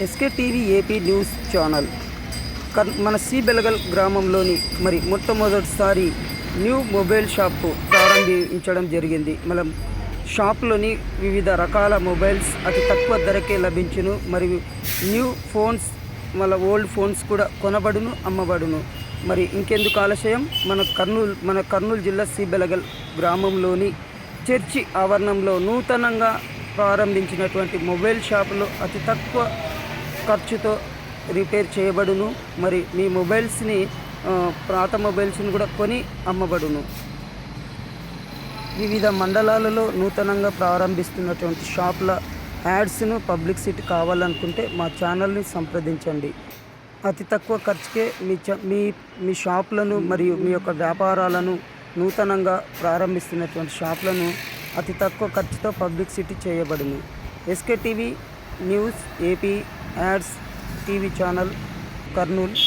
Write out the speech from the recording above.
SK TV AP news channel. కర్- మన C Belagal గ్రామంలోని మరి మొట్టమొదటిసారి న్యూ మొబైల్ షాప్ ప్రారంభించడం జరిగింది. మనం షాప్లోని వివిధ రకాల మొబైల్స్ అతి తక్కువ ధరకే లభించును మరియు న్యూ ఫోన్స్ మళ్ళీ ఓల్డ్ ఫోన్స్ కూడా కొనబడును అమ్మబడును. మరి ఇంకెందుకు ఆలస్యం? మన కర్నూలు మన కర్నూలు జిల్లా సిబెలగల్ గ్రామంలోని చర్చి ఆవరణంలో నూతనంగా ప్రారంభించినటువంటి మొబైల్ షాపులో అతి తక్కువ ఖర్చుతో రిపేర్ చేయబడును. మరి మీ మొబైల్స్ని పాత మొబైల్స్ని కూడా కొని అమ్మబడును. వివిధ మండలాలలో నూతనంగా ప్రారంభిస్తున్నటువంటి షాపుల యాడ్స్ను పబ్లిసిటీ కావాలనుకుంటే మా ఛానల్ని సంప్రదించండి. అతి తక్కువ ఖర్చుకే మీ చ మీ మీ షాపులను మరియు మీ యొక్క వ్యాపారాలను నూతనంగా ప్రారంభిస్తున్నటువంటి షాపులను అతి తక్కువ ఖర్చుతో పబ్లిసిటీ చేయబడును. SK TV news AP ads TV channel Kurnool